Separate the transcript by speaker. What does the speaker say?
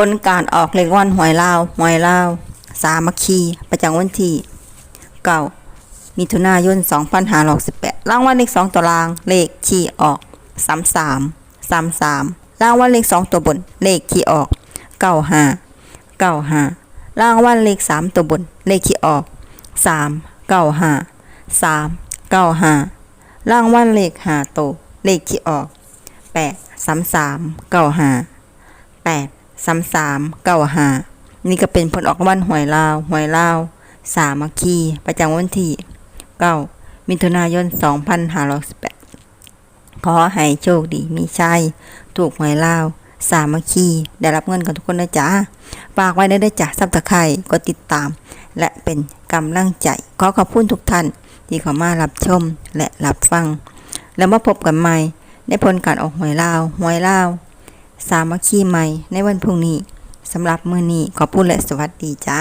Speaker 1: ผลการออกเลขวันหวยลาวหวยลาวสามัคคีประจำวันที่เก้ามิถุนายน2568รางวัลเลข2ตัวราง เลขที่ออก 33 33รางวัลเลข2ตัวบน เลขที่ออก 95 95รางวัลเลข3ตัวบน เลขที่ออก 3 95 3 95รางวัลเลข5ตัวเลขที่ออก 8 33 95แปด สามสามเก้าห้านี่ก็เป็นผลออกวันหวยลาวหวยลาวสามัคคีประจำวันที่เก้ามิถุนายนสองพันห้าร้อยสิบแปดขอให้โชคดีมีชัยถูกหวยลาวสามัคคีได้รับเงินกันทุกคนนะจ๊ะฝากไว้ได้ได้จ้ะซับตะไคร่กดติดตาม และเป็นกำลังใจ ขอขอบคุณทุกท่าน ที่เข้ามารับชมและรับฟัง แล้วมาพบกันใหม่ในผลการออกหวยลาวหวยลาว สามัคคีใหม่ในวันพรุ่งนี้สำหรับมือนี้ขอบคุณและสวัสดีจ้า